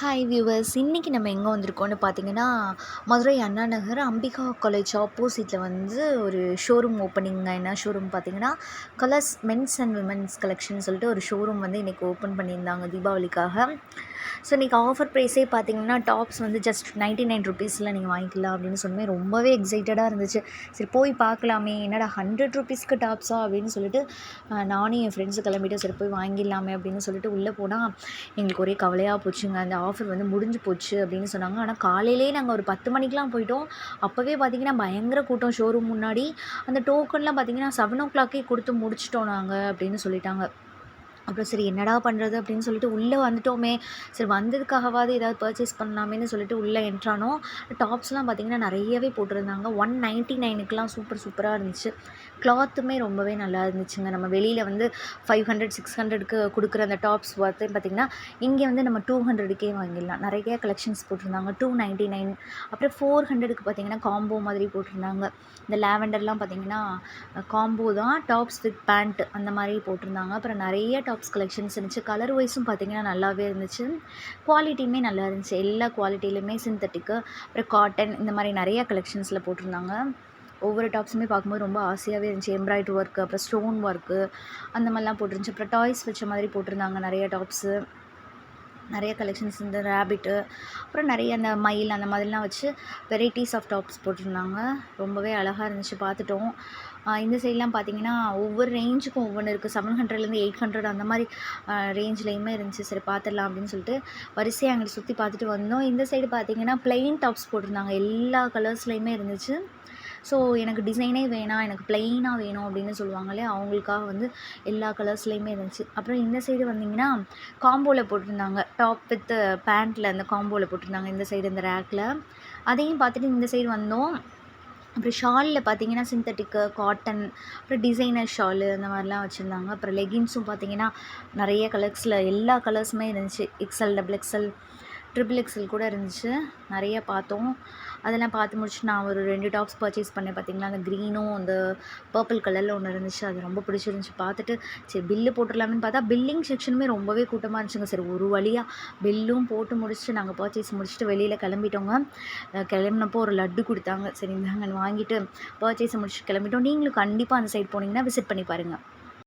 Hi viewers இன்றைக்கி நம்ம எங்கே வந்திருக்கோம்னு பார்த்தீங்கன்னா மதுரை அண்ணா நகர் அம்பிகா காலேஜ் ஆப்போசிட்டில் வந்து ஒரு ஷோரூம் ஓப்பனிங் என்ன ஷோரூம் பார்த்தீங்கன்னா Colours men's and women's collection சொல்லிட்டு ஒரு ஷோரூம் வந்து இன்றைக்கி ஓப்பன் பண்ணியிருந்தாங்க தீபாவளிக்காக. ஸோ இன்றைக்கி ஆஃபர் ப்ரைஸே பார்த்தீங்கன்னா டாப்ஸ் வந்து ஜஸ்ட் நைன்ட்டி நைன் ருபீஸில் நீங்கள் வாங்கிக்கலாம் அப்படின்னு சொன்னமே ரொம்பவே எக்ஸைட்டடாக இருந்துச்சு. சரி போய் பார்க்கலாமே என்னடா ஹண்ட்ரட் ருபீஸ்க்கு டாப்ஸா அப்படின்னு சொல்லிட்டு நானும் என் ஃப்ரெண்ட்ஸு கிளம்பிட்டு சரி போய் வாங்கிடலாமே அப்படின்னு சொல்லிட்டு உள்ளே போனால் எங்களுக்கு ஒரே கவலையாக போச்சுங்க. அந்த ஆஃபர் வந்து முடிஞ்சு போச்சு அப்படின்னு சொன்னாங்க. ஆனால் காலையிலேயே நாங்கள் ஒரு பத்து மணிக்கெலாம் போயிட்டோம். அப்போவே பார்த்தீங்கன்னா பயங்கர கூட்டம் ஷோரூம் முன்னாடி. அந்த டோக்கன்லாம் பார்த்தீங்கன்னா செவன் ஓ கிளாக்கே கொடுத்து முடிச்சிட்டோம் நாங்கள் அப்படின்னு சொல்லிட்டாங்க. அப்புறம் சரி என்னடா பண்ணுறது அப்படின்னு சொல்லிட்டு உள்ளே வந்துட்டோமே. சரி வந்ததுக்காகவாது ஏதாவது பர்ச்சேஸ் பண்ணலாமேன்னு சொல்லிட்டு உள்ளே என்ட்ரானோ டாப்ஸ்லாம் பார்த்தீங்கன்னா நிறையவே போட்டிருந்தாங்க. ஒன் நைன்ட்டி நைனுக்குலாம் சூப்பர் சூப்பராக இருந்துச்சு. கிளாத்துமே ரொம்பவே நல்லா இருந்துச்சுங்க. நம்ம வெளியில் வந்து ஃபைவ் ஹண்ட்ரட் சிக்ஸ் ஹண்ட்ரடுக்கு கொடுக்குற அந்த டாப்ஸ் பார்த்து பார்த்திங்கன்னா இங்கே வந்து நம்ம டூ ஹண்ட்ரடுக்கே வாங்கிடலாம். நிறைய கலெக்ஷன்ஸ் போட்டிருந்தாங்க. டூ நைன்ட்டி நைன் அப்புறம் ஃபோர் ஹண்ட்ரடுக்கு பார்த்தீங்கன்னா காம்போ மாதிரி போட்டிருந்தாங்க. இந்த லேவெண்டர்லாம் பார்த்திங்கன்னா காம்போ தான். டாப்ஸ் வித் பேண்ட் அந்த மாதிரி போட்டிருந்தாங்க. அப்புறம் நிறைய டாப்ஸ் கலெக்ஷன்ஸ் இருந்துச்சு. கலர் வைஸும் பார்த்திங்கன்னா நல்லாவே இருந்துச்சு. குவாலிட்டியுமே நல்லா இருந்துச்சு. எல்லா குவாலிட்டியிலுமே சிந்தட்டிக்கு அப்புறம் காட்டன் இந்த மாதிரி நிறைய கலெக்ஷன்ஸில் போட்டிருந்தாங்க. ஒவ்வொரு டாப்ஸுமே பார்க்கும்போது ரொம்ப ஆசையாகவே இருந்துச்சு. எம்ப்ராய்டரி ஒர்க்கு அப்புறம் ஸ்டோன் ஒர்க்கு அந்த மாதிரிலாம் போட்டிருந்துச்சு. அப்புறம் டாய்ஸ் வச்ச மாதிரி போட்டிருந்தாங்க நிறைய டாப்ஸு நிறைய கலெக்ஷன்ஸ் இந்த ரேபிட்டு அப்புறம் நிறைய அந்த மயில் அந்த மாதிரிலாம் வச்சு வெரைட்டிஸ் ஆஃப் டாப்ஸ் போட்டிருந்தாங்க. ரொம்பவே அழகாக இருந்துச்சு பார்த்துட்டோம். இந்த சைட்லாம் பார்த்தீங்கன்னா ஒவ்வொரு ரேஞ்சுக்கும் ஒவ்வொன்று இருக்குது செவன் ஹண்ட்ரட்லேருந்து எயிட் ஹண்ட்ரட் அந்த மாதிரி ரேஞ்ச்லேயுமே இருந்துச்சு. சரி பார்த்துடலாம் அப்படின்னு சொல்லிட்டு வரிசையாக அங்கே சுற்றி பார்த்துட்டு வந்தோம். இந்த சைடு பார்த்தீங்கன்னா ப்ளெயின் டாப்ஸ் போட்டிருந்தாங்க. எல்லா கலர்ஸ்லேயுமே இருந்துச்சு. ஸோ எனக்கு டிசைனே வேணாம் எனக்கு ப்ளெயினாக வேணும் அப்படின்னு சொல்லுவாங்களே அவங்களுக்காக வந்து எல்லா கலர்ஸ்லேயுமே இருந்துச்சு. அப்புறம் இந்த சைடு வந்தீங்கன்னா காம்போவில் போட்டிருந்தாங்க. டாப் வித் பேண்ட்டில் அந்த காம்போவில் போட்டிருந்தாங்க இந்த சைடு இந்த ரேக்கில் அதையும் பார்த்துட்டு இந்த சைடு வந்தோம். அப்புறம் ஷாலில் பார்த்தீங்கன்னா சிந்தட்டிக்கு காட்டன் அப்புறம் டிசைனர் ஷாலு அந்த மாதிரிலாம் வச்சுருந்தாங்க. அப்புறம் லெகின்ஸும் பார்த்தீங்கன்னா நிறைய கலர்ஸில் எல்லா கலர்ஸுமே இருந்துச்சு. XL double XL triple XL கூட இருந்துச்சு. நிறைய பார்த்தோம். அதெல்லாம் பார்த்து முடிச்சு நான் ஒரு ரெண்டு டாப்ஸ் பர்ச்சேஸ் பண்ணேன் பார்த்தீங்களா? அந்த க்ரீனும் அந்த பர்பிள் கலரில் ஒன்று இருந்துச்சு. அது ரொம்ப பிடிச்சிருந்துச்சி. பார்த்துட்டு சரி பில்லு போட்டுடலாம்னு பார்த்தா பில்லிங் செக்ஷனுமே ரொம்பவே கூட்டமாக இருந்துச்சுங்க. சரி ஒரு வழியாக பில்லும் போட்டு முடிச்சுட்டு நாங்கள் பர்ச்சேஸ் முடிச்சுட்டு வெளியில் கிளம்பிட்டோங்க. கிளம்பினப்போ கிளம்புனப்போ ஒரு லட்டு கொடுத்தாங்க. சரி நாங்கள் வாங்கிட்டு பர்ச்சேஸ் முடிச்சுட்டு கிளம்பிட்டோம். நீங்களும் கண்டிப்பாக அந்த சைட் போனீங்கன்னா விசிட் பண்ணி பாருங்கள்